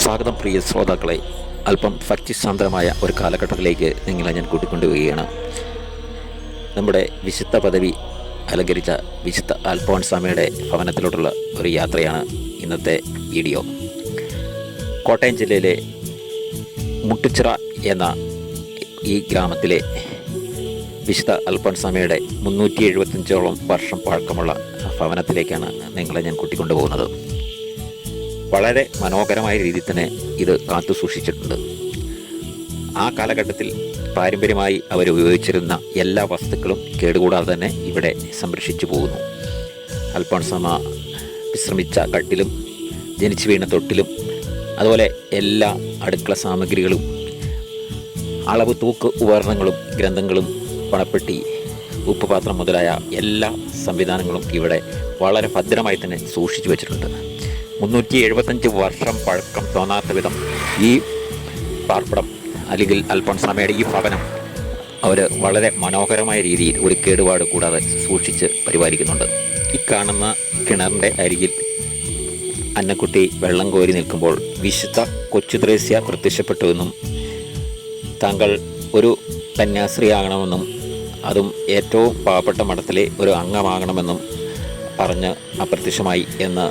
സ്വാഗതം പ്രിയ ശ്രോതാക്കളെ. അല്പം ഭക്തിസാന്ദ്രമായ ഒരു കാലഘട്ടത്തിലേക്ക് നിങ്ങളെ ഞാൻ കൂട്ടിക്കൊണ്ടുപോവുകയാണ് നമ്മുടെ വിശുദ്ധ പദവി അലങ്കരിച്ച വിശുദ്ധ അൽഫോൺസാമയുടെ ഭവനത്തിലോട്ടുള്ള ഒരു യാത്രയാണ് ഇന്നത്തെ വീഡിയോ. കോട്ടയം ജില്ലയിലെ മുട്ടുച്ചിറ എന്ന ഈ ഗ്രാമത്തിലെ വിശുദ്ധ അൽഫോൺസാമയുടെ മുന്നൂറ്റി എഴുപത്തഞ്ചോളം വർഷം പഴക്കമുള്ള ഭവനത്തിലേക്കാണ് നിങ്ങളെ ഞാൻ കൂട്ടിക്കൊണ്ടുപോകുന്നത്. വളരെ മനോഹരമായ രീതിയിൽ തന്നെ ഇത് കാത്തു സൂക്ഷിച്ചിട്ടുണ്ട്. ആ കാലഘട്ടത്തിൽ പാരമ്പര്യമായി അവർ ഉപയോഗിച്ചിരുന്ന എല്ലാ വസ്തുക്കളും കേടുകൂടാതെ തന്നെ ഇവിടെ സംരക്ഷിച്ചു പോകുന്നു. അൽഫോൺസമ്മ വിശ്രമിച്ച കട്ടിലും ജനിച്ചു വീണ തൊട്ടിലും അതുപോലെ എല്ലാ അടുക്കള സാമഗ്രികളും അളവ് തൂക്ക് ഉപകരണങ്ങളും ഗ്രന്ഥങ്ങളും പണപ്പെട്ടി ഉപ്പുപാത്രം മുതലായ എല്ലാ സംവിധാനങ്ങളും ഇവിടെ വളരെ ഭദ്രമായി തന്നെ സൂക്ഷിച്ചു വെച്ചിട്ടുണ്ട്. മുന്നൂറ്റി എഴുപത്തഞ്ച് വർഷം പഴക്കം തോന്നാത്ത വിധം ഈ പാർപ്പിടം അല്ലെങ്കിൽ അൽഫോൺസാമയുടെ ഈ ഭവനം അവർ വളരെ മനോഹരമായ രീതിയിൽ ഒരു കേടുപാട് കൂടാതെ സൂക്ഷിച്ച് പരിപാലിക്കുന്നുണ്ട്. ഈ കാണുന്ന കിണറിന്റെ അരികിൽ അന്നക്കുട്ടി വെള്ളം കോരി നിൽക്കുമ്പോൾ വിശുദ്ധ കൊച്ചുദ്രേസ്യ പ്രത്യക്ഷപ്പെട്ടുവെന്നും താങ്കൾ ഒരു കന്യാസ്ത്രീയാകണമെന്നും അതും ഏറ്റവും പാവപ്പെട്ട മഠത്തിലെ ഒരു അംഗമാകണമെന്നും പറഞ്ഞ് അപ്രത്യക്ഷമായി എന്ന്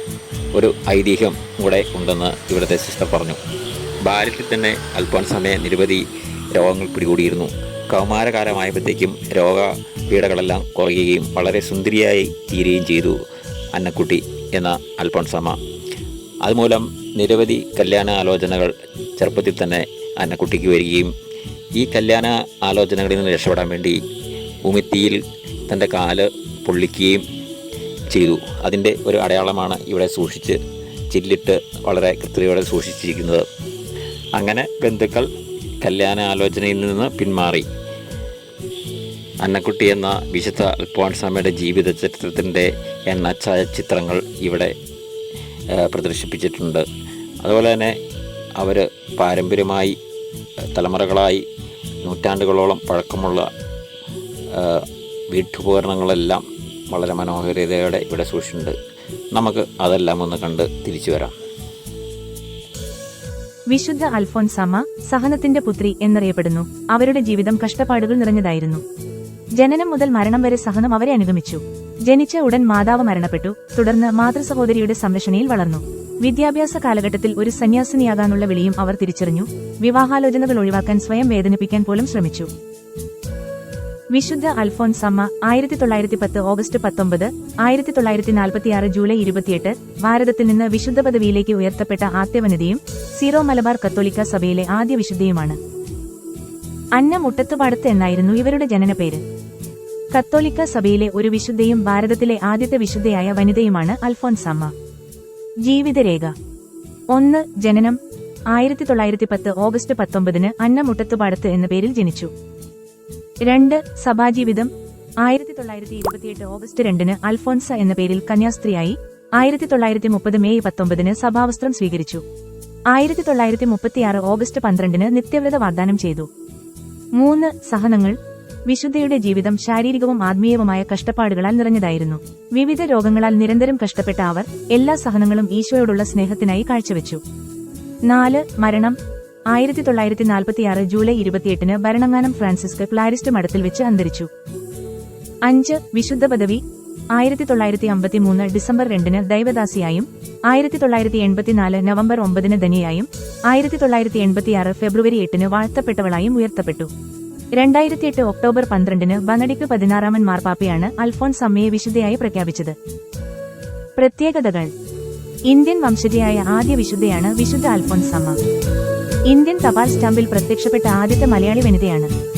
ഒരു ഐതിഹ്യം കൂടെ ഉണ്ടെന്ന് ഇവിടുത്തെ സിസ്റ്റർ പറഞ്ഞു. ബാല്യത്തിൽ തന്നെ അല്പോൻസമയം നിരവധി രോഗങ്ങൾ പിടികൂടിയിരുന്നു. കൗമാരകാലമായപ്പോഴത്തേക്കും രോഗ പീഡകളെല്ലാം കുറയുകയും വളരെ സുന്ദരിയായി തീരുകയും ചെയ്തു അന്നക്കുട്ടി എന്ന അൽഫോൺസമ്മ അതുമൂലം നിരവധി കല്യാണ ആലോചനകൾ ചെറുപ്പത്തിൽ തന്നെ അന്നക്കുട്ടിക്ക് വരികയും ഈ കല്യാണ ആലോചനകളിൽ നിന്ന് രക്ഷപ്പെടാൻ വേണ്ടി ഉമിത്തിയിൽ തന്റെ കാൽ പൊള്ളിക്കുകയും ചെയ്തു. അതിന്റെ ഒരു അടയാളമാണ് ഇവിടെ സൂക്ഷിച്ച് ചില്ലിട്ട് വളരെ കൃത്യതയോടെ സൂക്ഷിച്ചിരിക്കുന്നത്. അങ്ങനെ ബന്ധുക്കൾ കല്യാണ ആലോചനയിൽ നിന്ന് പിന്മാറി. അന്നക്കുട്ടി എന്ന വിശുദ്ധ അൽഫോൺസാമയുടെ ജീവിത ചരിത്രത്തിന്റെ എണ്ണ ഛായാചിത്രങ്ങൾ ഇവിടെ പ്രദർശിപ്പിച്ചിട്ടുണ്ട്. അതുപോലെ തന്നെ അവർ പാരമ്പര്യമായി തലമുറകളായി നൂറ്റാണ്ടുകളോളം പഴക്കമുള്ള വീട്ടുപകരണങ്ങളെല്ലാം വളരെ മനോഹരതയോടെ ഇവിടെ സൂക്ഷിച്ചിട്ടുണ്ട്. നമുക്ക് അതെല്ലാം ഒന്ന് കണ്ട് തിരിച്ചു വരാം. വിശുദ്ധ അൽഫോൻസാമ സഹനത്തിന്റെ പുത്രി എന്നറിയപ്പെടുന്നു. അവരുടെ ജീവിതം കഷ്ടപ്പാടുകൾ നിറഞ്ഞതായിരുന്നു. ജനനം മുതൽ മരണം വരെ സഹനം അവരെ അനുഗമിച്ചു. ജനിച്ച ഉടൻ മാതാവ് മരണപ്പെട്ടു. തുടർന്ന് മാതൃസഹോദരിയുടെ സംരക്ഷണയിൽ വളർന്നു. വിദ്യാഭ്യാസ കാലഘട്ടത്തിൽ ഒരു സന്യാസിനിയാകാനുള്ള വിളിയും അവർ തിരിച്ചറിഞ്ഞു. വിവാഹാലോചനകൾ ഒഴിവാക്കാൻ സ്വയം വേദനിപ്പിക്കാൻ പോലും ശ്രമിച്ചു. വിശുദ്ധ അൽഫോൻസമ്മ ആയിരത്തി തൊള്ളായിരത്തി പത്ത് ഓഗസ്റ്റ് പത്തൊമ്പത് ആയിരത്തി തൊള്ളായിരത്തി നാൽപ്പത്തിയാറ് ജൂലൈ ഇരുപത്തിയെട്ട് ഭാരതത്തിൽ നിന്ന് വിശുദ്ധ പദവിയിലേക്ക് ഉയർത്തപ്പെട്ട ആദ്യവനിതയും സീറോ മലബാർ കത്തോലിക്ക സഭയിലെ ആദ്യ വിശുദ്ധയുമാണ്. അന്ന മുട്ടത്തുപാടത്ത് എന്നായിരുന്നു ഇവരുടെ ജനനപേര്. കത്തോലിക്ക സഭയിലെ ഒരു വിശുദ്ധയും ഭാരതത്തിലെ ആദ്യത്തെ വിശുദ്ധയായ വനിതയുമാണ് അൽഫോൻസമ്മ. ജീവിതരേഖ. ഒന്ന് ജനനം. ആയിരത്തി തൊള്ളായിരത്തി പത്ത് ഓഗസ്റ്റ് പത്തൊമ്പതിന് അന്ന മുട്ടത്തുപാടത്ത് എന്ന പേരിൽ ജനിച്ചു. രണ്ട് സഭാജീവിതം. ആയിരത്തി തൊള്ളായിരത്തി ഇരുപത്തിയെട്ട് ഓഗസ്റ്റ് രണ്ടിന് അൽഫോൻസ എന്ന പേരിൽ കന്യാസ്ത്രീയായി ആയിരത്തി തൊള്ളായിരത്തി മുപ്പത് മെയ് പത്തൊമ്പതിന് സഭാവസ്ത്രം സ്വീകരിച്ചു. ആയിരത്തി തൊള്ളായിരത്തി മുപ്പത്തിയാറ് ഓഗസ്റ്റ് പന്ത്രണ്ടിന് നിത്യവ്രത വാഗ്ദാനം ചെയ്തു. മൂന്ന് സഹനങ്ങൾ. വിശുദ്ധയുടെ ജീവിതം ശാരീരികവും ആത്മീയവുമായ കഷ്ടപ്പാടുകളാൽ നിറഞ്ഞതായിരുന്നു. വിവിധ രോഗങ്ങളാൽ നിരന്തരം കഷ്ടപ്പെട്ട അവർ എല്ലാ സഹനങ്ങളും ഈശോയോടുള്ള സ്നേഹത്തിനായി കാഴ്ചവെച്ചു. നാല് മരണം. ആയിരത്തി തൊള്ളായിരത്തി നാൽപ്പത്തിയാറ് ജൂലൈ ഇരുപത്തിയെട്ടിന് ഭരണങ്ങാനം ഫ്രാൻസിസ്ക് പ്ലാരിസ്റ്റ് മഠത്തിൽ വെച്ച് അന്തരിച്ചു. അഞ്ച് വിശുദ്ധ പദവി ആയിരത്തി തൊള്ളായിരത്തി അമ്പത്തിമൂന്ന് ഡിസംബർ രണ്ടിന് ദൈവദാസിയായും ആയിരത്തി തൊള്ളായിരത്തി എൺപത്തിനാല് നവംബർ ഒമ്പതിന് ധനിയായും ആയിരത്തി തൊള്ളായിരത്തി എൺപത്തിയാറ് ഫെബ്രുവരി എട്ടിന് വാഴ്ത്തപ്പെട്ടവളായും ഉയർത്തപ്പെട്ടു. രണ്ടായിരത്തി എട്ട് ഒക്ടോബർ പന്ത്രണ്ടിന് ബനഡിക്ക് പതിനാറാമൻ മാർപ്പാപ്പയാണ് അൽഫോൺസ് അമ്മയെ വിശുദ്ധയായി പ്രഖ്യാപിച്ചത്. പ്രത്യേകതകൾ. ഇന്ത്യൻ വംശജയായ ആദ്യ വിശുദ്ധയാണ് വിശുദ്ധ അൽഫോൻസ് അമ്മ. ഇന്ത്യൻ തപാൽ സ്റ്റാമ്പിൽ പ്രത്യക്ഷപ്പെട്ട ആദ്യത്തെ മലയാളി വനിതയാണ്.